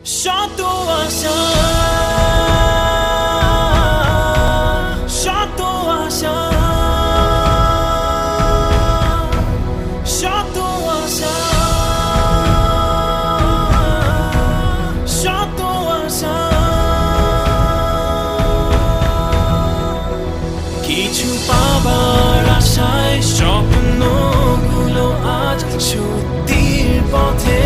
শত আশা শত আশা শত আশা শত আশা কিছু পাবার আশায় স্বপ্নগুলো আজ সত্যির পথে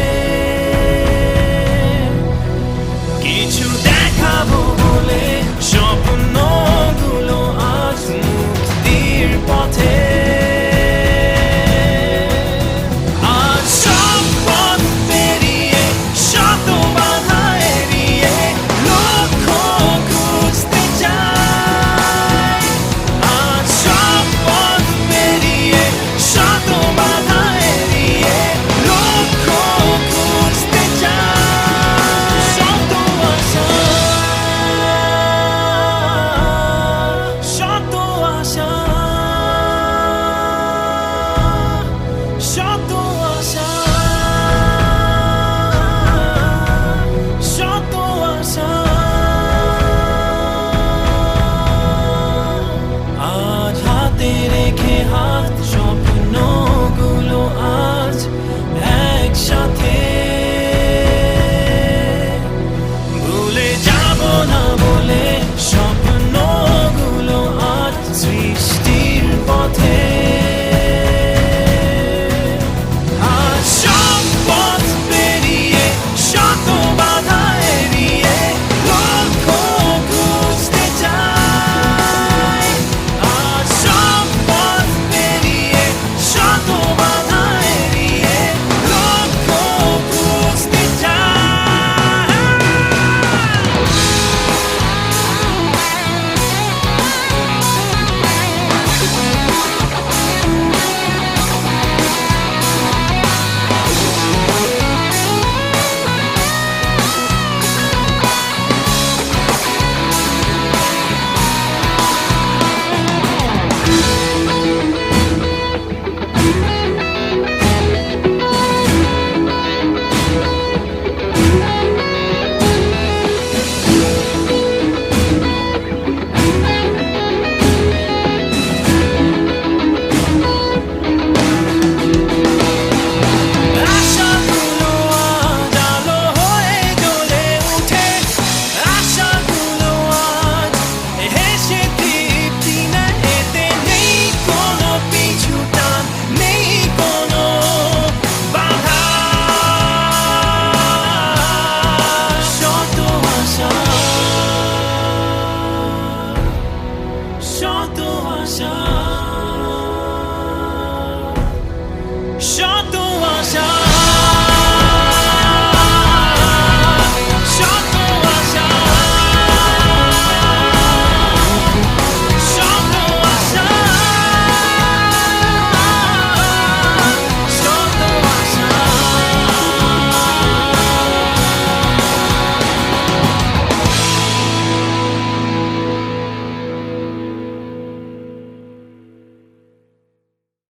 হাতে রেখে হাত স্বপ্ন 想。